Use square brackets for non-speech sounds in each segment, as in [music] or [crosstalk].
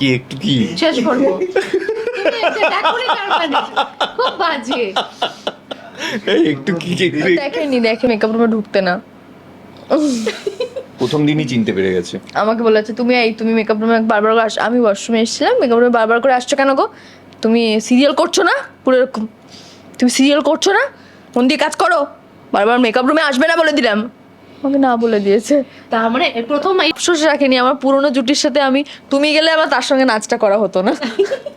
কি একটু কি? শেষ করব। খুব বাজে। এই একটু কি দেখেনি দেখে মেকআপ রুমে ঢুকতে না। প্রথম দিনই চিনতে পেরে গেছে। আমাকে বলেছে তুমি এই তুমি মেকআপ রুমে বারবার করে আস আমি ওয়াশরুমে এসেছিলাম মেকআপ রুমে বারবার করে আসছো কেন গো? তুমি সিরিয়াল করছ না? পুরো এরকম। তুমি সিরিয়াল করছ না? মন দিয়ে কাজ করো। বারবার মেকআপ রুমে আসবে না বলে দিলাম। আমাকে না বলে দিয়েছে। তার মানে প্রথম আফসোস রাখেনি আমার পুরনো জুটির সাথে আমি তুমি গেলে আবার তার সঙ্গে নাচটা করা হতো না।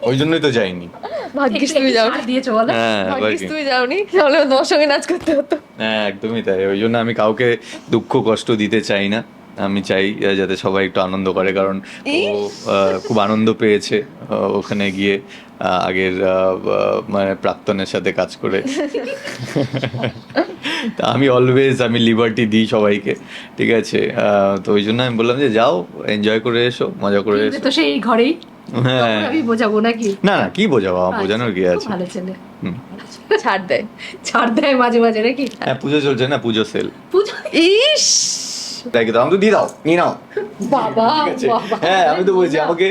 ওই জন্যই তো যাইনি। ভাগ্যিস তুমি যাও দিয়েছ বলো। হ্যাঁ ভাগ্যিস। তুমি যাওনি তাহলে তোমার সঙ্গে নাচ করতে হতো। হ্যাঁ একদমই তাই। ওই জন্য আমি কাউকে দুঃখ কষ্ট দিতে চাই না। আমি চাই যাতে সবাই একটু আনন্দ করে কারণ ও খুব আনন্দ পেয়েছে ওখানে গিয়ে আগের মানে প্রাক্তনের সাথে কাজ করে। [laughs] তা আমি অলওয়েজ আমি লিবার্টি দিই সবাইকে ঠিক আছে? তো ওই জন্য আমি বললাম যে যাও এনজয় করে এসো মজা করে এসো। তো সেই ঘরেই? হ্যাঁ। আমি বোঝাবো নাকি? না না কি বোঝাবো? আমার বোঝানোর কি আছে? ভালো ছেলে। ছাড় দেয় ছাড় দেয় মাঝে মাঝে নাকি? হ্যাঁ পুজো চলছে না পুজো সেল পুজো? ইস! দেখে তো আমি তো দিয়ে দাও নিয়ে নাও। বাবা হ্যাঁ আমি তো বলছি আমাকে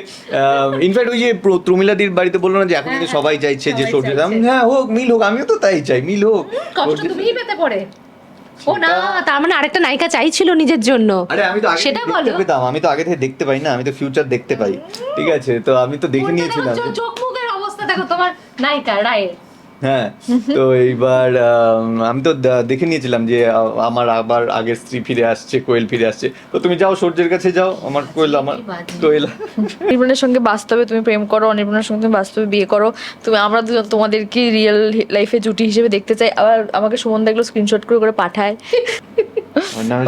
ইনফ্যাক্ট ওই যে প্রমিলাদির বাড়িতে বলল না যে এখন কিন্তু সবাই চাইছে যে চাইছে। হ্যাঁ হোক মিল হোক আমিও তো তাই চাই মিল হোক। কষ্ট তুমিই পেতে পড়ে। ও না তার মানে আরেকটা নায়িকা চাইছিল নিজের জন্য। আরে আমি তো আগে সেটা বলো। পেতাম আমি তো আগে থেকে দেখতে পাই না আমি তো ফিউচার দেখতে পাই। ঠিক আছে তো আমি তো দেখে নিয়েছিলাম। চোখ মুখের অবস্থা দেখো তোমার নায়িকা রায়ের। হ্যাঁ তো এইবার আম, আমি তো দেখে নিয়েছিলাম যে আমার আবার আগের স্ত্রী ফিরে আসছে কোয়েল ফিরে আসছে। তো তুমি যাও সূর্যের কাছে যাও আমার কোয়েল আমার। কোয়েল। অনির্বাণের সঙ্গে বাস্তবে তুমি প্রেম করো অনির্বাণের সঙ্গে তুমি বাস্তবে বিয়ে করো। তুমি আমরা দুজন তোমাদেরকে রিয়েল লাইফে জুটি হিসেবে দেখতে চাই। আবার আমাকে সুমন দেখল স্ক্রিনশট করে করে পাঠায়।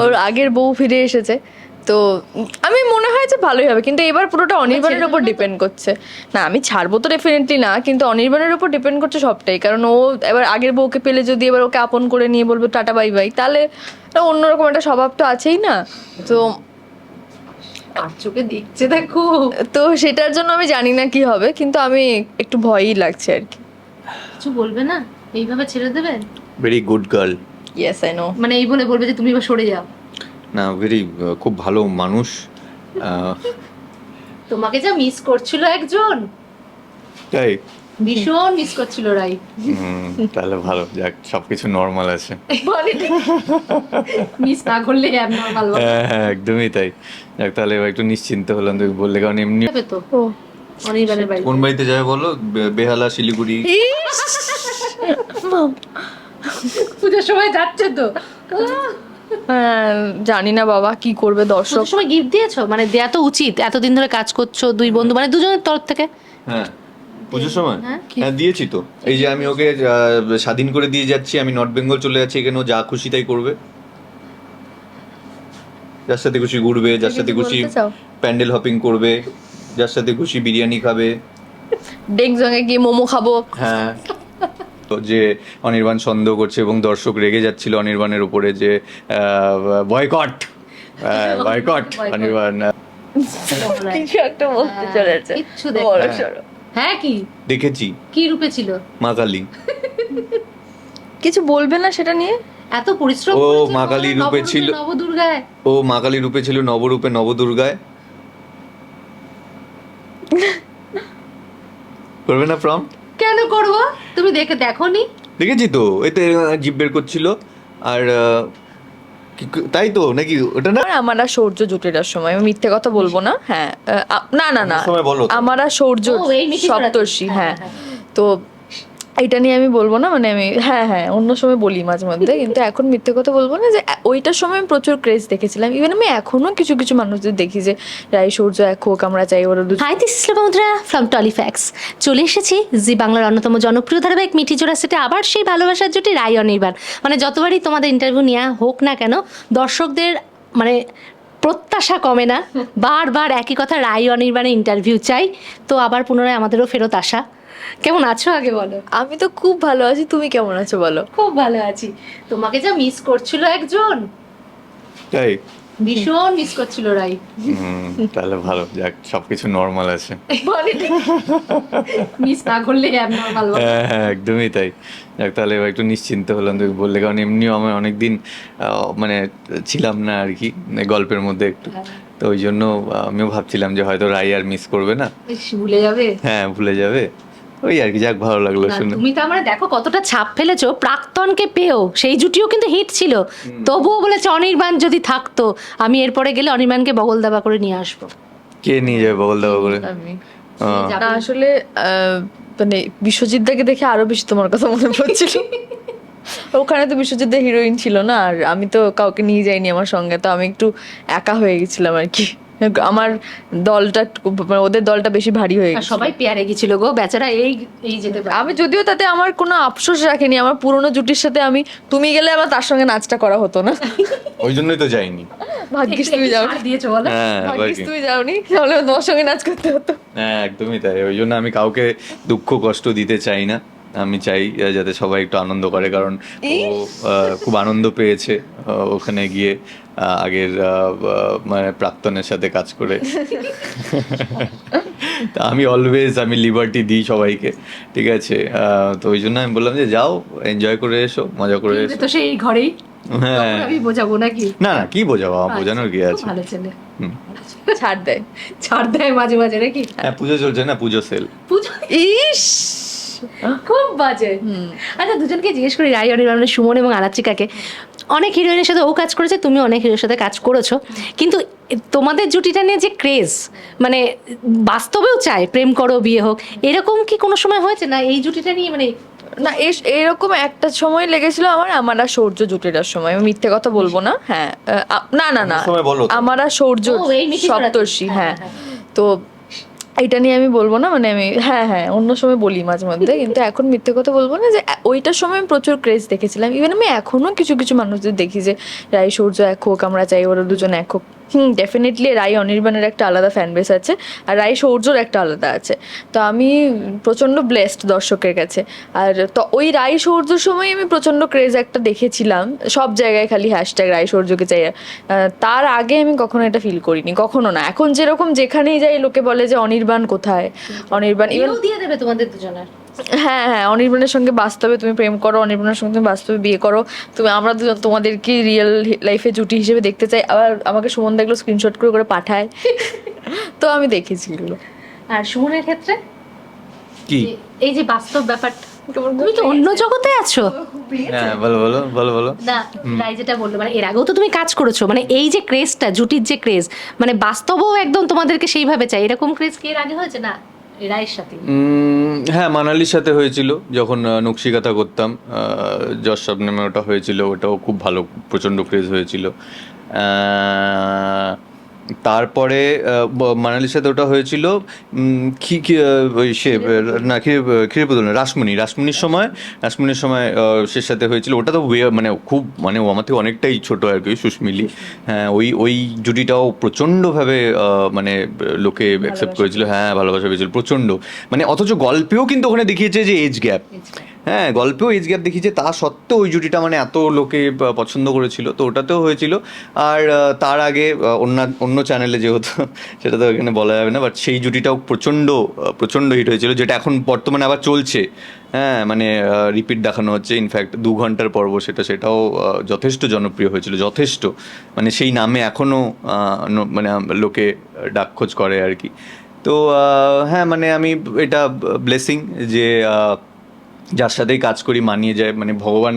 ওর আগের বউ ফিরে এসেছে। তো আমি মনে হয় যে ভালোই হবে কিন্তু এবার পুরোটা অনির্বাণের উপর ডিপেন্ড করছে। না আমি ছাড়বো তো ডেফিনেটলি না কিন্তু অনির্বাণের উপর ডিপেন্ড করছে সবটাই কারণ ও এবার আগের বউকে পেলে যদি এবার ওকে আপন করে নিয়ে বলব টাটা বাই বাই তাহলে অন্যরকম একটা স্বভাব তো আছেই না। তো আর চোখে দেখছে দেখো। তো সেটার জন্য আমি জানি না কি হবে কিন্তু আমি একটু ভয়ই লাগছে আর কি। কিছু বলবে না? এইভাবে ছেড়ে দেবে? Very good girl yes I know মানে এই বলে বলবে যে তুমি এবার সরে যাও। না ভেরি খুব ভালো মানুষ। তোমাকে যা মিস করছিল একজন। তাই? ভীষণ মিস করছিল রাই হুম, তাহলে ভালো যাক সবকিছু নর্মাল আছে। মিস না করলে অ্যাবনর্মাল হ্যাঁ হ্যাঁ একদমই তাই। যাক তাহলে এবার একটু নিশ্চিন্ত হলাম তুমি বললে কারণ এমনি তো। কোন বাড়িতে যাবে বলো? বেহালা শিলিগুড়ি। পুজোর সময় যাচ্ছে তো। জানি না বাবা কি করবে দর্শক? সময় গিফট দিয়েছ? মানে দেয়া তো উচিত এতদিন ধরে কাজ করছ দুই বন্ধু মানে দুজনের তরফ থেকে। হ্যাঁ পুজোর সময়? হ্যাঁ, হ্যাঁ দিয়েছি তো। এই যে আমি ওকে স্বাধীন করে দিয়ে যাচ্ছি আমি নর্থ বেঙ্গল চলে যাচ্ছি এখানে ও যা খুশি তাই করবে। যার সাথে খুশি ঘুরবে যার সাথে খুশি প্যান্ডেল হপিং করবে যার সাথে খুশি বিরিয়ানি খাবে। ডেংজংয়ে গিয়ে মোমো খাব। হ্যাঁ। যে অনির্বাণ সন্দেহ করছে এবং দর্শক রেগে যাচ্ছিল অনির্বাণের উপরে যে বয়কট বয়কট অনির্বাণ। কিছু একটা বলতে চলেছে। বড় হ্যাঁ। সড়ো। হ্যাঁ। কি? দেখেছি। কি রূপে ছিল? মা কালী কিছু বলবে না সেটা নিয়ে? এত পরিশ্রম ও মা কালী রূপে ছিল। নবদুর্গায়। ও মা কালী রূপে ছিল নবরূপে নবদুর্গায়। [laughs] করবে না প্রম কেন করব? তুমি দেখে দেখো নি দেখেছি তো এতে জিভ বের করছিল আর আহ, তাই তো নাকি ওটা না? আমার আর সৌর্য জুটিটার সময় আমি মিথ্যে কথা বলব না হ্যাঁ আহ, না না না আমার আর সৌর্য ও, এই সপ্তর্ষি হ্যাঁ হ্যাঁ, তো এটা নিয়ে আমি বলব না মানে আমি হ্যাঁ হ্যাঁ অন্য সময় বলি মাঝে মধ্যে কিন্তু এখন মিথ্যে কথা বলব না যে ওইটার সময় আমি প্রচুর ক্রেজ দেখেছিলাম। ইভেন আমি এখনও কিছু কিছু মানুষদের দেখি যে রাই সূর্য এক হোক আমরা চাই ওরা দুজন। Hi this Lopamudra from Tollyfax চলে এসেছি জি বাংলার অন্যতম জনপ্রিয় ধারাবাহিক মিঠি জোড়া সেটে আবার সেই ভালোবাসার জুটি রায় অনির্বাণ। মানে যতবারই তোমাদের ইন্টারভিউ নেওয়া হোক না কেন দর্শকদের মানে প্রত্যাশা কমে না। বারবার একই কথা রায় অনির্বাণে ইন্টারভিউ চাই তো আবার পুনরায় আমাদেরও ফেরত আসা। কেমন আছো আগে বলো? আমি তো খুব ভালো আছি তুমি কেমন আছো বলো? খুব ভালো আছি। তোমাকে যা মিস করছিল একজন। তাই ভীষণ মিস করছিল রাই। তাহলে ভালো যাক সবকিছু নর্মাল আছে। মিস না করলে অ্যাবনর্মাল হ্যাঁ হ্যাঁ একদমই তাই। যাক তাহলে এবার একটু নিশ্চিন্ত হলাম তুমি বললে কারণ এমনিও আমি অনেকদিন আহ, মানে ছিলাম না আর কি গল্পের মধ্যে একটু। তো ওই জন্য আমিও ভাবছিলাম যে হয়তো রাই আর মিস করবে না। ভুলে যাবে? হ্যাঁ ভুলে যাবে। ওই আর কি যাক ভালো লাগল শুনে। তুমি তো আমরা দেখো কতটা ছাপ ফেলেছো প্রাক্তনকে পেয়েও সেই জুটিও কিন্তু হিট ছিল। তবুও বলেছে অনির্বাণ যদি থাকতো আমি এরপরে গেলে অনির্বাণকে বগল দাবা করে নিয়ে আসব। কে নিয়ে যাবে বল দাও করে? না আসলে আহ, মানে বিশ্বজিৎ দাকে দেখে আরও বেশি তোমার কথা মনে পড়ছিল। [laughs] ওখানে তো বিশ্বজিৎ দা হিরোইন ছিল না আর আমি তো কাউকে নিয়ে যাইনি আমার সঙ্গে তো আমি একটু একা হয়ে গেছিলাম আর কি। আমার দলটা মানে ওদের দলটা বেশি ভারী হয়ে গেছে। সবাই পেয়ারে গেছিল গো বেচারা এই এই যেতে পারে। আমি যদিও তাতে আমার কোনো আফসোস রাখিনি আমার পুরনো জুটির সাথে আমি তুমি গেলে আমার তার সঙ্গে নাচটা করা হতো না। ওই জন্যই তো যাইনি। ভাগ্যিস তুমি যাও দিয়েছ বলো। হ্যাঁ ভাগ্যিস তুমি যাওনি তাহলে তোমার সঙ্গে নাচ করতে হতো। হ্যাঁ একদমই তাই ওই জন্য আমি কাউকে দুঃখ কষ্ট দিতে চাই না। আমি চাই যাতে সবাই একটু আনন্দ করে কারণ ও খুব আনন্দ পেয়েছে ওখানে গিয়ে আগের মানে প্রাক্তনের সাথে কাজ করে। তা আমি অলওয়েজ আমি লিবার্টি দিই সবাইকে ঠিক আছে? তো ওই জন্য আমি বললাম যে যাও এনজয় করে এসো মজা করে এসো। তো সেই ঘরেই? হ্যাঁ। আমি বোঝাবো নাকি? না না কি বোঝাবো? আমার বোঝানোর কি আছে? ভালো ছেলে। ছাড় দেয়। ছাড় দেয় মাঝে মাঝে নাকি? হ্যাঁ পুজো চলছে না পুজো সেল পুজো? ইস! খুব বাজে। আচ্ছা দুজনকে জিজ্ঞেস করি রাই অনির্বাণ মানে সুমন এবং আলাচিকাকে। অনেক হিরোইনের সাথে ও কাজ করেছে তুমি অনেক হিরোর সাথে কাজ করেছ। কিন্তু তোমাদের জুটিটা নিয়ে যে ক্রেজ মানে বাস্তবেও চায় প্রেম করো বিয়ে হোক এরকম কি কোনো সময় হয়েছে? না এই জুটিটা নিয়ে মানে না এস- এরকম একটা সময় লেগেছিল আমার আমার আর সৌর্য জুটিটার সময়। আমি মিথ্যে কথা বলব না হ্যাঁ আহ, না না না। আমার আর সৌর্য। সপ্তর্ষি হ্যাঁ, হ্যাঁ। তো এটা নিয়ে আমি বলব না মানে আমি হ্যাঁ হ্যাঁ অন্য সময় বলি মাঝে মধ্যে, কিন্তু এখন মিথ্যে কথা বলব না যে ওইটার সময় আমি প্রচুর ক্রেজ দেখেছিলাম। ইভেন আমি এখনও কিছু কিছু মানুষদের দেখি যে রাই সূর্য এক হোক, আমরা চাই ওরা দুজন এক হোক। হুম ডেফিনেটলি রাই অনির্বাণের একটা আলাদা ফ্যান বেস আছে আর রাই সৌর্যর একটা আলাদা আছে। তো আমি প্রচণ্ড ব্লেসড দর্শকের কাছে। আর তো ওই রাই সৌর্যর সময় আমি প্রচণ্ড ক্রেজ একটা দেখেছিলাম। সব জায়গায় খালি হ্যাশট্যাগ রাই সৌর্যকে চাই। তার আগে আমি কখনো এটা ফিল করিনি কখনো না। এখন যেরকম যেখানেই যাই লোকে বলে যে অনির্বাণ কোথায়? অনির্বাণ দিয়ে দেবে তোমাদের দুজনের। হ্যাঁ হ্যাঁ অনির্বাণের সঙ্গে বাস্তবে তুমি প্রেম করো অনির্বাণের সঙ্গে তুমি বাস্তবে বিয়ে করো। তুমি আমরা দুজন তোমাদেরকে রিয়েল লাইফে জুটি হিসেবে দেখতে চাই। আবার আমাকে সুমন দেখল স্ক্রিনশট করে করে পাঠায়। [laughs] তো আমি দেখেছি এগুলো। আর সুমনের ক্ষেত্রে? কি? এই যে বাস্তব ব্যাপারটা। তুমি তো অন্য জগতে আছো। হ্যাঁ বলো বলো বলো বলো। না রাই যেটা বলল মানে এর আগেও তো তুমি কাজ করেছ মানে এই যে ক্রেজটা জুটির যে ক্রেজ মানে বাস্তবও একদম তোমাদেরকে সেইভাবে চাই এরকম ক্রেজ কি এর আগে হয়েছে? না। রায়ের সাথে। হ্যাঁ মানালির সাথে হয়েছিল, যখন নকশি নকশিকাথা করতাম যশ নামে ওটা হয়েছিল, ওটাও খুব ভালো, প্রচণ্ড ক্রেজ হয়েছিল। তারপরে মানালির সাথে ওটা হয়েছিল কি কি ওই সে না ক্ষীরপুতুল না রাসমণি। রাসমণির সময় রাসমণির সময় সে সাথে হয়েছিল। ওটা তো মানে খুব মানে ও আমার থেকে অনেকটাই ছোটো আর কি সুস্মিলি। হ্যাঁ ওই ওই জুটিটাও প্রচণ্ডভাবে মানে লোকে অ্যাকসেপ্ট করেছিল। হ্যাঁ ভালোবাসা পেয়েছিল প্রচণ্ড। মানে অথচ গল্পেও কিন্তু ওখানে দেখিয়েছে যে এজ গ্যাপ হ্যাঁ গল্পেও এজ গ্যাপ দেখিয়েছে তা সত্ত্বেও ওই জুটিটা মানে এত লোকে পছন্দ করেছিল। তো ওটাতেও হয়েছিল। আর তার আগে অন্য অন্য চ্যানেলে যেহেতু, [laughs] সেটা তো এখানে বলা যাবে না বাট সেই জুটিটাও প্রচণ্ড প্রচণ্ড হিট হয়েছিল, যেটা এখন বর্তমানে আবার চলছে। হ্যাঁ মানে রিপিট দেখানো হচ্ছে। ইনফ্যাক্ট দু ঘণ্টার পর্ব সেটা, সেটাও যথেষ্ট জনপ্রিয় হয়েছিল, যথেষ্ট। মানে সেই নামে এখনও মানে লোকে ডাকখোঁজ করে আর কি। তো হ্যাঁ মানে আমি, এটা ব্লেসিং যে যার সাথেই কাজ করি মানিয়ে যায়। মানে ভগবান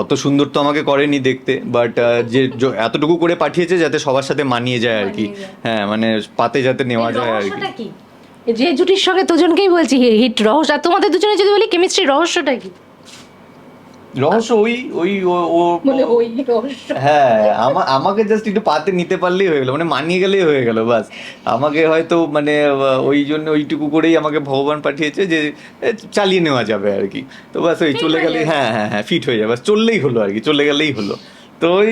অত সুন্দর তো আমাকে করেনি দেখতে বাট যে এতটুকু করে পাঠিয়েছে যাতে সবার সাথে মানিয়ে যায় আর কি। হ্যাঁ মানে পাতে যাতে নেওয়া যায় আর কি। যে জুটির সঙ্গে দুজনকেই বলছি হিট রহস্য। তোমাদের দুজনে যদি বলি কেমিস্ট্রি রহস্যটা কি? রহস্য ওই ওই ও- বলে ওই রহস্য। হ্যাঁ আমা আমাকে জাস্ট একটু পাতে নিতে পারলেই হয়ে গেল মানে মানিয়ে গেলেই হয়ে গেল বাস। আমাকে হয়তো মানে ওই জন্য ওইটুকু করেই আমাকে ভগবান পাঠিয়েছে যে চালিয়ে নেওয়া যাবে আর কি। তো বাস ওই চলে গেলে হ্যাঁ হ্যাঁ হ্যাঁ ফিট হয়ে যাবে বাস চললেই হলো আর কি চলে গেলেই হলো। তো ওই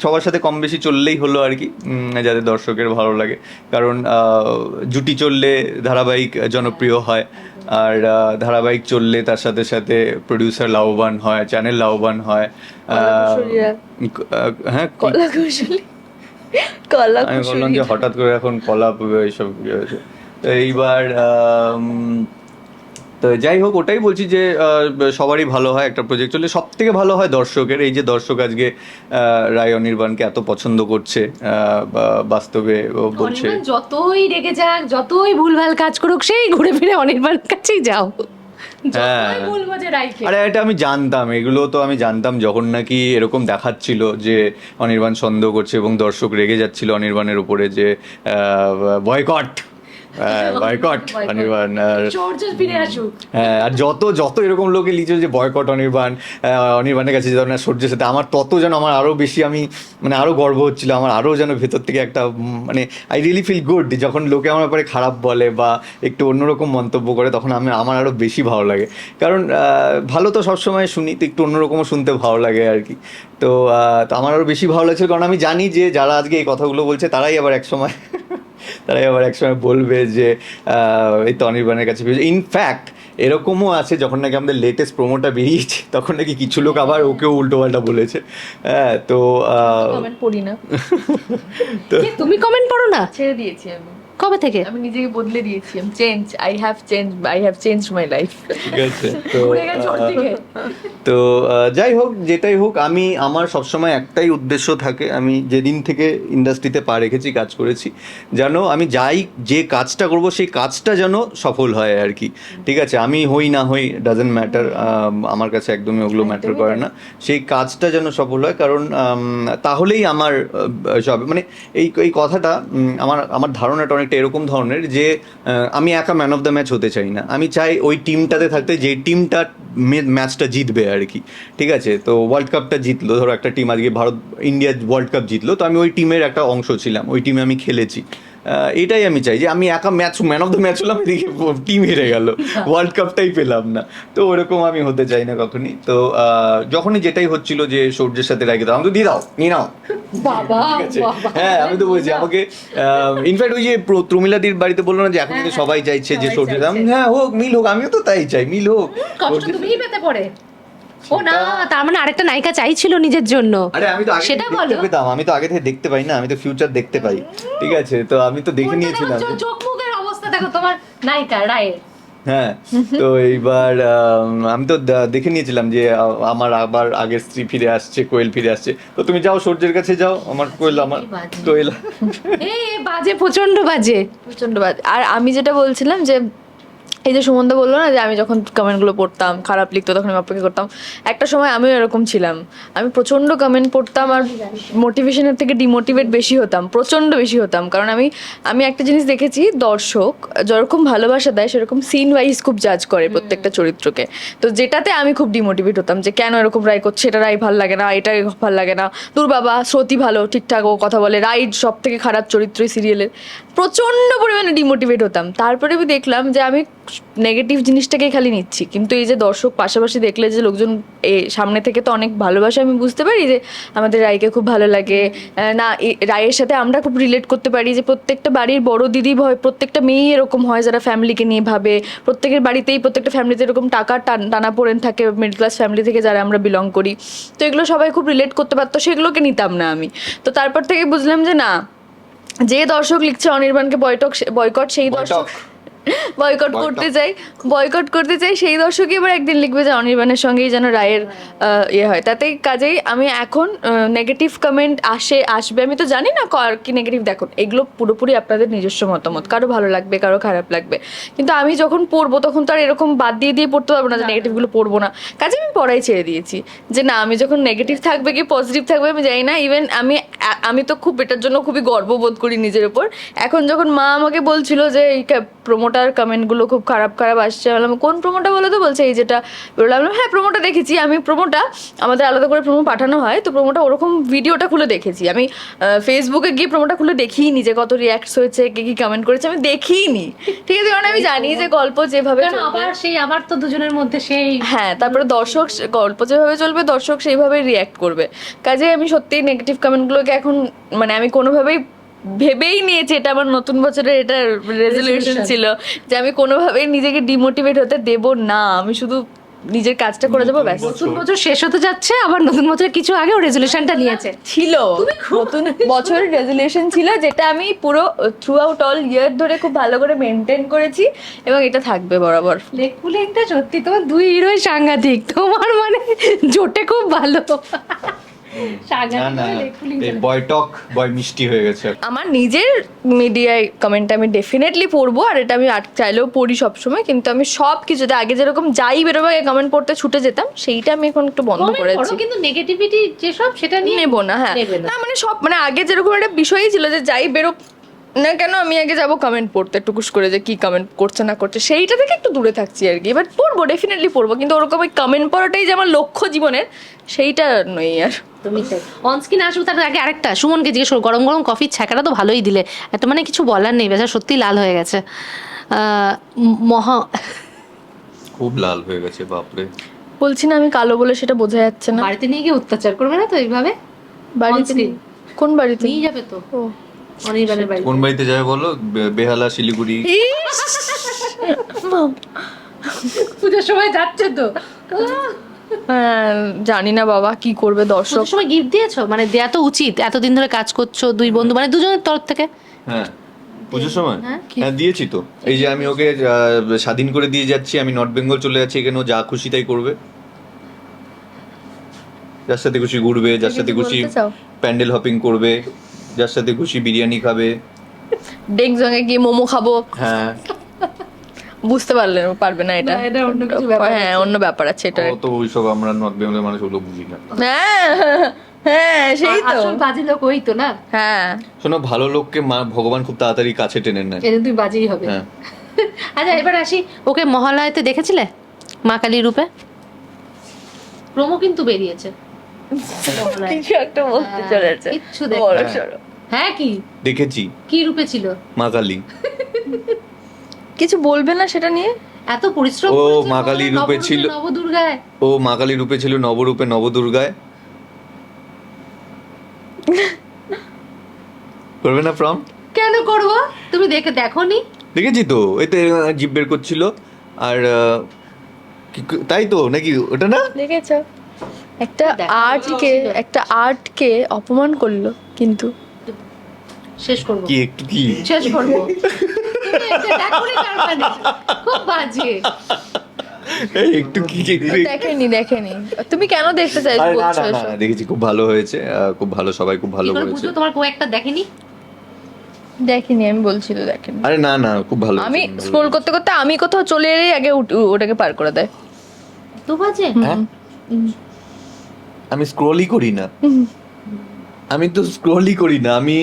সবার সাথে কম বেশি চললেই হলো আর কি যাতে দর্শকের ভালো লাগে। কারণ জুটি চললে ধারাবাহিক জনপ্রিয় হয়। আর ধারাবাহিক চললে তার সাথে সাথে প্রডিউসার লাভবান হয় চ্যানেল লাভবান হয় আহ, হ্যাঁ কলা কলা আমি বললাম যে হঠাৎ করে এখন কলা এইসব তো এইবার তো যাই হোক ওটাই বলছি যে সবারই ভালো হয় একটা প্রজেক্ট চলে সব থেকে ভালো হয় দর্শকের এই যে দর্শক আজকে রায় অনির্বাণকে এত পছন্দ করছে বাস্তবে ও বলছে। যতই রেগে যাক যতই ভুলভাল কাজ করুক সেই ঘুরে ফিরে অনির্বাণের কাছেই যাও। হ্যাঁ। আরে এটা আমি জানতাম এগুলো তো আমি জানতাম যখন নাকি এরকম দেখাচ্ছিল যে অনির্বাণ সন্দেহ করছে এবং দর্শক রেগে যাচ্ছিল অনির্বাণের উপরে যে বয়কট [laughs] বয়কট অনির্বাণ ফিরে আসুক। হ্যাঁ আর যত যত এরকম লোকে লিখছে যে বয়কট অনির্বাণ অনির্বাণের কাছে যেন সূর্যের সাথে আমার তত যেন আমার আরও বেশি আমি মানে আরও গর্ব হচ্ছিল আমার আরও যেন ভেতর থেকে একটা মানে আই রিয়েলি ফিল গুড যখন লোকে আমার ব্যাপারে খারাপ বলে বা একটু অন্যরকম মন্তব্য করে তখন আমি আমার আরও বেশি ভালো লাগে। কারণ ভালো তো সবসময় শুনি তো একটু অন্যরকমও শুনতে ভালো লাগে আর কি। তো আমার আরও বেশি ভালো লাগছে কারণ আমি জানি যে যারা আজকে এই কথাগুলো বলছে তারাই আবার একসময় [laughs] তারাই আবার একসময় বলবে যে এই তো অনির্বাণের কাছে ইনফ্যাক্ট এরকমও আছে যখন নাকি আমাদের লেটেস্ট প্রোমোটা বেরিয়েছে তখন নাকি কিছু লোক আবার ওকেও উল্টো পাল্টা বলেছে। হ্যাঁ তো কমেন্ট পড়ি না। কি, তুমি কমেন্ট পড়ো না? ছেড়ে দিয়েছি আমি। কবে থেকে? আমি নিজেকে বদলে দিয়েছি। Change I have change I have change my life ঠিক আছে। [laughs] তো। তো যাই হোক যেটাই হোক আমি আমার সবসময় একটাই উদ্দেশ্য থাকে। আমি যেদিন থেকে ইন্ডাস্ট্রিতে পা রেখেছি কাজ করেছি যেন আমি যাই যে কাজটা করব সেই কাজটা যেন সফল হয় আর কি। ঠিক আছে আমি হই না হই ডাজেন্ট ম্যাটার আমার কাছে একদমই ওগুলো ম্যাটার করে না। সেই কাজটা যেন সফল হয় কারণ তাহলেই আমার সব মানে এই এই কথাটা আমার আমার ধারণাটা অনেকটা এরকম ধরনের যে আমি একা ম্যান অফ দ্য ম্যাচ হতে চাই না। আমি চাই ওই টিমটাতে থাকতে যে টিমটা ম্যাচটা জিতবে আর কি। ঠিক আছে? তো ওয়ার্ল্ড কাপটা জিতলো। ধরো একটা টিম আজকে ভারত ইন্ডিয়া ওয়ার্ল্ড কাপ জিতলো। তো আমি ওই টিমের একটা অংশ ছিলাম। ওই টিমে আমি খেলেছি। এটাই আমি চাই যে আমি একা match man of the match হলাম এদিকে টিম হেরে গেল। ওয়ার্ল্ড কাপটাই পেলাম না। তো ওরকম আমি হতে চাই না কখনই। তো যখনই যেটাই হচ্ছিল যে সূর্যের সাথে রাখি দাও আমি তো দিয়ে দাও নিয়ে নাও। বাবা ঠিক আছে? হ্যাঁ আমি তো বলছি আমাকে ইনফ্যাক্ট ওই যে প্র- প্রমিলাদির বাড়িতে বলল না যে এখন কিন্তু সবাই চাইছে যে সবাই সূর্য দাম হ্যাঁ হোক মিল হোক আমিও তো তাই চাই মিল হোক। ও না তার মানে আরেকটা নায়িকা চাইছিল নিজের জন্য। আরে আমি তো আগে সেটা বলো। পেতাম আমি তো আগে থেকে দেখতে পাই না আমি তো ফিউচার দেখতে পাই। ঠিক আছে তো আমি তো দেখে নিয়েছিলাম। চোখ মুখের অবস্থা দেখো তোমার নায়িকা রায়ের। হ্যাঁ তো এইবার আমি তো দেখে নিয়েছিলাম যে আমার আবার আগের স্ত্রী ফিরে আসছে কোয়েল ফিরে আসছে। তো তুমি যাও সূর্যের কাছে যাও আমার কোয়েল আমার বাজে। কোয়েল। বাজে প্রচণ্ড বাজে। প্রচণ্ড বাদ আর আমি যেটা বলছিলাম যে এই যে সুমন্ত বলল না যে আমি যখন কমেন্টগুলো পড়তাম খারাপ লিখতো তখন আমি অপেক্ষা করতাম। একটা সময় আমিও এরকম ছিলাম। আমি প্রচণ্ড কমেন্ট পড়তাম আর মোটিভেশনের থেকে ডিমোটিভেট বেশি হতাম প্রচণ্ড বেশি হতাম। কারণ আমি আমি একটা জিনিস দেখেছি দর্শক যেরকম ভালোবাসা দেয় সেরকম সিন ওয়াইজ খুব জাজ করে প্রত্যেকটা চরিত্রকে। তো যেটাতে আমি খুব ডিমোটিভেট হতাম যে কেন এরকম রায় করছে এটা রাই ভালো লাগে না এটা ভালো লাগে না। তোর বাবা শ্রুতি ভালো ঠিকঠাক ও কথা বলে রাইড সব থেকে খারাপ চরিত্র সিরিয়ালের প্রচণ্ড পরিমাণে ডিমোটিভেট হতাম। তারপরে আমি দেখলাম যে আমি নেগেটিভ জিনিসটাকেই খালি নিচ্ছি। কিন্তু এই যে দর্শক পাশাপাশি দেখলে যে লোকজন এ সামনে থেকে তো অনেক ভালোবাসে আমি বুঝতে পারি যে আমাদের রায়কে খুব ভালো লাগে। না রায়ের সাথে আমরা খুব রিলেট করতে পারি যে প্রত্যেকটা বাড়ির বড় দিদি হয় প্রত্যেকটা মেয়েই এরকম হয় যারা ফ্যামিলিকে নিয়ে ভাবে। প্রত্যেকের বাড়িতেই প্রত্যেকটা ফ্যামিলিতে এরকম টাকা টান- টানা পড়েন থাকে মিডল ক্লাস ফ্যামিলি থেকে যারা আমরা বিলং করি। তো এগুলো সবাই খুব রিলেট করতে পারতো সেগুলোকে নিতাম না আমি। তো তারপর থেকে বুঝলাম যে না যে দর্শক লিখছে অনির্বাণকে বয়টক বয়কট সেই দর্শক বয়কট। করতে চাই বয়কট করতে চাই সেই দর্শকই এবার একদিন লিখবে যে অনির্বাণের সঙ্গেই যেন রায়ের ইয়ে হয়। তাতে কাজেই আমি এখন নেগেটিভ কমেন্ট আসে আসবে। আমি তো জানি না কার কি নেগেটিভ দেখুন। এগুলো পুরোপুরি আপনাদের নিজস্ব মতামত। কারও ভালো লাগবে কারও খারাপ লাগবে। কিন্তু আমি যখন পড়ব তখন তো আর এরকম বাদ দিয়ে দিয়ে পড়তে পারব না যে নেগেটিভগুলো পড়ব না। কাজে আমি পড়াই ছেড়ে দিয়েছি। যে না আমি যখন নেগেটিভ থাকবে কি পজিটিভ থাকবে আমি জানি না। ইভেন আমি আমি তো খুব এটার জন্য খুবই গর্ববোধ করি নিজের উপর। এখন যখন মা আমাকে বলছিল যে এই প্রোমোটার কমেন্টগুলো খুব খারাপ খারাপ আসছে। বললাম, কোন প্রোমোটা বলো তো? বলছে এই যেটা। বললাম হ্যাঁ প্রোমোটা দেখেছি। আমি প্রোমোটা আমাদের আলাদা করে প্রোমো পাঠানো হয়। তো প্রোমোটা ওরকম ভিডিওটা খুলে দেখেছি। আমি ফেসবুকে গিয়ে প্রোমোটা খুলে দেখিনি যে কত রিয়াক্টস হয়েছে কে কি কমেন্ট করেছে। আমি দেখিনি। ঠিক আছে কারণ আমি জানি যে গল্প যেভাবে আবার সেই আবার তো দুজনের মধ্যে সেই হ্যাঁ তারপরে দর্শক গল্প যেভাবে চলবে দর্শক সেইভাবে রিয়্যাক্ট করবে। কাজে আমি সত্যিই নেগেটিভ কমেন্টগুলোকে এখন মানে আমি কোনোভাবেই ভেবেই নিয়েছি এটা আমার নতুন বছরের এটা রেজলিউশন ছিল যে আমি কোনোভাবেই নিজেকে ডিমোটিভেট হতে দেব না আমি শুধু নিজের কাজটা করে যাব ব্যাস। নতুন বছর শেষ হতে যাচ্ছে আবার নতুন বছরের কিছু আগেও রেজলিউশনটা নিয়েছে। ছিল। নতুন [laughs] বছরের রেজুলেশন ছিল যেটা আমি পুরো থ্রু আউট অল ইয়ার ধরে খুব ভালো করে মেনটেন করেছি এবং এটা থাকবে বরাবর। লেগ পুলিংটা সত্যি তোমার দুই হিরোই সাংঘাতিক তোমার মানে জোটে খুব ভালো। না সাংঘাতিক না লেগ পুলিং এই বয় মিষ্টি হয়ে গেছে। আমার নিজের মিডিয়ায় কমেন্ট আমি ডেফিনেটলি পড়ব আর এটা আমি চাইলেও পড়ি সবসময় কিন্তু আমি সব কিছুতে আগে যেরকম যাই বেরোবো কমেন্ট পড়তে ছুটে যেতাম সেইটা আমি এখন একটু বন্ধ করেছি। কিন্তু নেগেটিভিটি যেসব সেটা নিয়ে নেব না হ্যাঁ। না। মানে সব মানে আগে যেরকম একটা বিষয়ই ছিল যে যাই বেরো না কেন? আমি আগে যাব কমেন্ট পড়তে টুকুস করে যে কি কমেন্ট করছে না করছে সেইটা থেকে একটু দূরে থাকছি আর কি। এবার পড়ব ডেফিনেটলি পড়ব কিন্তু ওরকম ওই কমেন্ট পড়াটাই যে আমার লক্ষ্য জীবনের সেইটা নই আর। তুমি অনস্ক্রিন আসব তার আগে আরেকটা সুমনকে জিজ্ঞেস করো গরম গরম কফির ছ্যাঁকাটা তো ভালোই দিলে। এত মানে কিছু বলার নেই বেচারা সত্যি লাল হয়ে গেছে। মহা খুব লাল হয়ে গেছে বাপরে। বলছি না আমি কালো বলে সেটা বোঝা যাচ্ছে না। বাড়িতে নিয়ে গিয়ে অত্যাচার করবে না তো এইভাবে? বাড়িতে কোন বাড়িতে? নিয়ে যাবে তো। ও। অনির্বাণের বাড়ি। কোন বাড়িতে যাবে বলো? বেহালা শিলিগুড়ি! পুজোর সময় যাচ্ছে তো। হ্যাঁ, জানি না বাবা কি করবে দর্শক। সময় গিফট দিয়েছ? মানে দেয়া তো উচিত। এতদিন ধরে কাজ করছ দুই বন্ধু মানে দুজনের তরফ থেকে। হ্যাঁ পুজোর সময়? হ্যাঁ, হ্যাঁ দিয়েছি তো। এই যে আমি ওকে আহ, স্বাধীন করে দিয়ে যাচ্ছি আমি নর্থ বেঙ্গল চলে যাচ্ছি এখানে ও যা খুশি তাই করবে। যার সাথে খুশি ঘুরবে যার সাথে খুশি প্যান্ডেল হপিং করবে। যার সাথে খুশি বিরিয়ানি খাবে। ডেংজংয়ে গিয়ে মোমো খাব। হ্যাঁ। বুঝতে পারলেন পারবে না এটা। এটা অন্য কিছু ব্যাপার হ্যাঁ অন্য ব্যাপার আছে এটা। তো ওইসব আমরা নর্থ বেঙ্গলের মানুষ ওগুলো বুঝি না। হ্যাঁ হ্যাঁ সেই তো। আসল বাজি লোক ওই তো না? হ্যাঁ। শোনো ভালো লোককে মা ভগবান খুব তাড়াতাড়ি কাছে টেনে নেয়। এদিন তুই বাজিই হবে। হ্যাঁ। আচ্ছা এবার আসি। ওকে মহালয়াতে দেখেছিলে মা কালী রূপে? প্রোমো কিন্তু বেরিয়েছে। কিছু একটা বলতে হ্যাঁ, চলেছে। কিচ্ছু বড় হ্যাঁ। সড়ো। হ্যাঁ কি? দেখেছি। কি রূপে ছিল? মা কালী কিছু বলবে না সেটা নিয়ে? এত পরিশ্রম ও, করেছে, মা কালী রূপে ছিল। নবদুর্গায়? ও মা কালী রূপে ছিল নবরূপে নবদুর্গায়। করবে না ফ্রম কেন করব? তুমি দেখে দেখোনি? দেখেছি তো এতে জিভ বের করছিল। আর কি তাই তো নাকি ওটা না? দেখেছ। একটা আর্টকে একটা আর্টকে অপমান করল কিন্তু। শেষ করব। কি একটু কি? শেষ করব। খুব বাজে। এই একটু কি দেখেনি দেখেনি। তুমি কেন দেখতে চাইছো দেখেছি খুব ভালো হয়েছে খুব ভালো সবাই খুব ভালো কি করে করেছে তোমার কেউ একটা দেখেনি? দেখেনি আমি বলছি তো দেখেনি। আরে না না খুব ভালো আমি স্ক্রোল করতে করতে আমি কোথাও চলে এলেই আগে উঠ- ওটাকে পার করে দেয়। তো বাজে? হ্যাঁ? আমি স্ক্রলই করি না। আমি তো স্ক্রলই করি না। আমি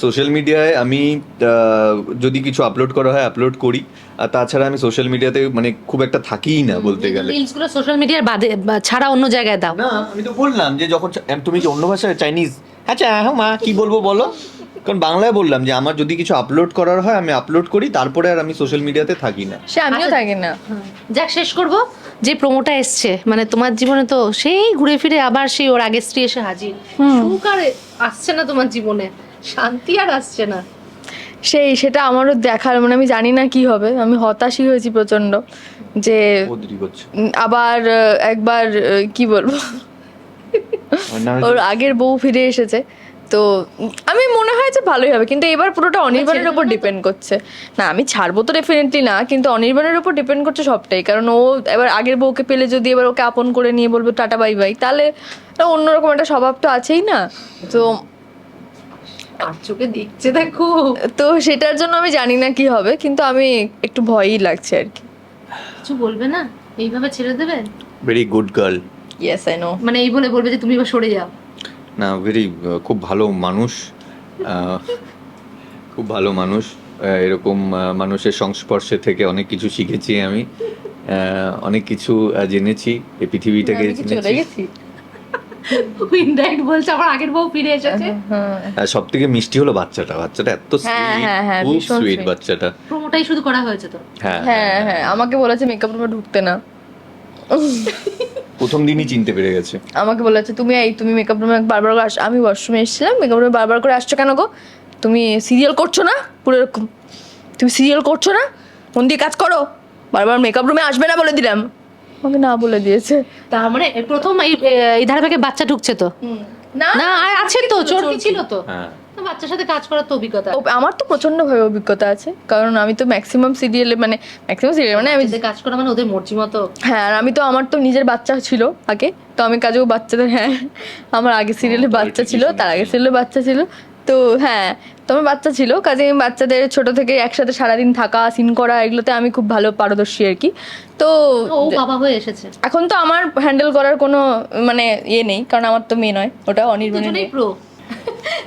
সোশ্যাল মিডিয়ায় আমি আহ, যদি কিছু আপলোড করা হয় আপলোড করি। আর তাছাড়া আমি সোশ্যাল মিডিয়াতে মানে খুব একটা থাকিই না বলতে গেলে। রিলসগুলো সোশ্যাল মিডিয়ার বাদে ছাড়া অন্য জায়গায় দাও। না আমি তো বললাম যে যখন তুমি যে অন্য ভাষায় চাইনিজ আচ্ছা হ্যাঁ মা কি বলব বলো? কারণ বাংলায় বললাম যে আমার যদি কিছু আপলোড করার হয় আমি আপলোড করি তারপরে আর আমি সোশ্যাল মিডিয়াতে থাকি না। সে আমিও আচ্ছা। থাকি না। যাক শেষ করব। যে প্রোমোটা এসছে মানে তোমার জীবনে তো সেই ঘুরে ফিরে আবার সেই ওর আগের স্ত্রী এসে হাজির। সুখ আর আসছে না তোমার জীবনে শান্তি আর আসছে না। সেই সেটা আমারও দেখার মানে আমি জানি না কি হবে আমি হতাশই হয়েছি প্রচণ্ড যে আবার একবার কি বলব? ওর আগের বউ ফিরে এসেছে। তো আমি মনে হয় যে ভালোই হবে কিন্তু এবার পুরোটা অনির্বাণের উপর ডিপেন্ড করছে। না আমি ছাড়বো তো ডেফিনেটলি না কিন্তু অনির্বাণের উপর ডিপেন্ড করছে সবটাই কারণ ও এবার আগের বউকে পেলে যদি এবার ওকে আপন করে নিয়ে বলব টাটা বাই বাই তাহলে অন্যরকম একটা স্বভাব তো আছেই না। তো আর চোখে দেখছে দেখো? তো সেটার জন্য আমি জানি না কি হবে কিন্তু আমি একটু ভয়ই লাগছে আর কি। কিছু বলবে না? এইভাবে ছেড়ে দেবে? Very good girl yes I know মানে এই বলে বলবে যে তুমি এবার সরে যাও। না ভেরি খুব ভালো মানুষ খুব ভালো মানুষ এরকম মানুষের সংস্পর্শে থেকে অনেক কিছু শিখেছি আমি অনেক কিছু জেনেছি এই পৃথিবীটাকে জেনেছি। গেছি? ইনডাইরেক্ট বলছে আমার আগের বউ ফিরে এসেছে। হ্যাঁ সব থেকে মিষ্টি হলো বাচ্চাটা বাচ্চাটা এত হ্যাঁ, সুইট হ্যাঁ, হ্যাঁ, সুইট বাচ্চাটা। প্রোমোটাই শুধু করা হয়েছে তো। হ্যাঁ হ্যাঁ হ্যাঁ আমাকে বলেছে মেকআপ রুমে ঢুকতে না। [laughs] প্রথম দিনই চিনতে পেরে গেছে। আমাকে বলেছে তুমি এই তুমি মেকআপ রুমে বারবার করে আস। আমি ওয়াশরুমে এসেছিলাম মেকআপ রুমে বারবার করে আসছো কেন গো? তুমি সিরিয়াল করছ না? পুরো এরকম। তুমি সিরিয়াল করছ না? মন দিয়ে কাজ করো। বারবার মেকআপ রুমে আসবে না বলে দিলাম। আমাকে না বলে দিয়েছে। তার মানে প্রথম এই এই ধারাবাহিকে বাচ্চা ঢুকছে তো? না না আর আছে তো চোরকি ছিল তো? হ্যাঁ। তো বাচ্চার সাথে কাজ করার তো অভিজ্ঞতা আমার তো প্রচণ্ড ভাবে অভিজ্ঞতা আছে। কারণ আমি তো ম্যাক্সিমাম সিরিয়ালে মানে ম্যাক্সিমাম সিরিয়াল মানে আমি বাচ্চাদের কাজ করা মানে ওদের মর্জি মতো। হ্যাঁ আর আমি তো আমার তো নিজের বাচ্চা ছিল আগে। তো আমি কাজেও বাচ্চাদের হ্যাঁ আমার আগে সিরিয়ালে বাচ্চা ছিল তার আগে। সিরিয়ালে বাচ্চা ছিল। তো হ্যাঁ তো আমার বাচ্চা ছিল কাজে আমি বাচ্চাদের ছোট থেকে একসাথে সারাদিন থাকা সিন করা এগুলোতে আমি খুব ভালো পারদর্শী আর কি। তো ও বাবা হয়ে এসেছে। এখন তো আমার হ্যান্ডেল করার কোনো মানে ইয়ে নেই কারণ আমার তো মেয়ে নয় ওটা অনির্বাণের দুজনেই প্রো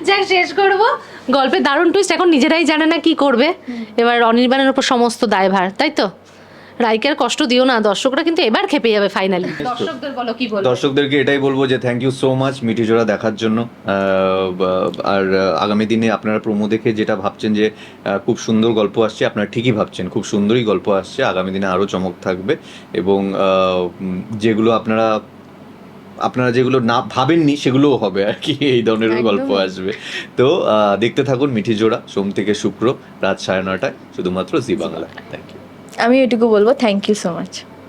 যাক শেষ করব। গল্পের দারুণ টুইস্ট এখন নিজেরাই জানে না কি করবে। এবার অনির্বাণের উপর সমস্ত দায়ভার তাই তো? রাইকের কষ্ট দিও না দর্শকরা কিন্তু এবার খেপে যাবে ফাইনালি দর্শকদের বলো কি বলব দর্শকদেরকে এটাই বলব যে thank you so much Mithijhora দেখার জন্য। আর আগামী দিনে আপনারা প্রোমো দেখে যেটা ভাবছেন যে খুব সুন্দর গল্প আসছে আপনারা ঠিকই ভাবছেন খুব সুন্দরই গল্প আসছে। আগামী দিনে আরও চমক থাকবে এবং যেগুলো আপনারা আপনারা যেগুলো না ভাবেননি সেগুলোও হবে আর কি এই ধরনের গল্প আসবে। তো আহ, দেখতে থাকুন মিঠি জোড়া সোম থেকে শুক্র রাত সাড়ে নটায় শুধুমাত্র জি বাংলা। থ্যাংক ইউ আমি এটুকু বলব থ্যাংক ইউ সো মাচ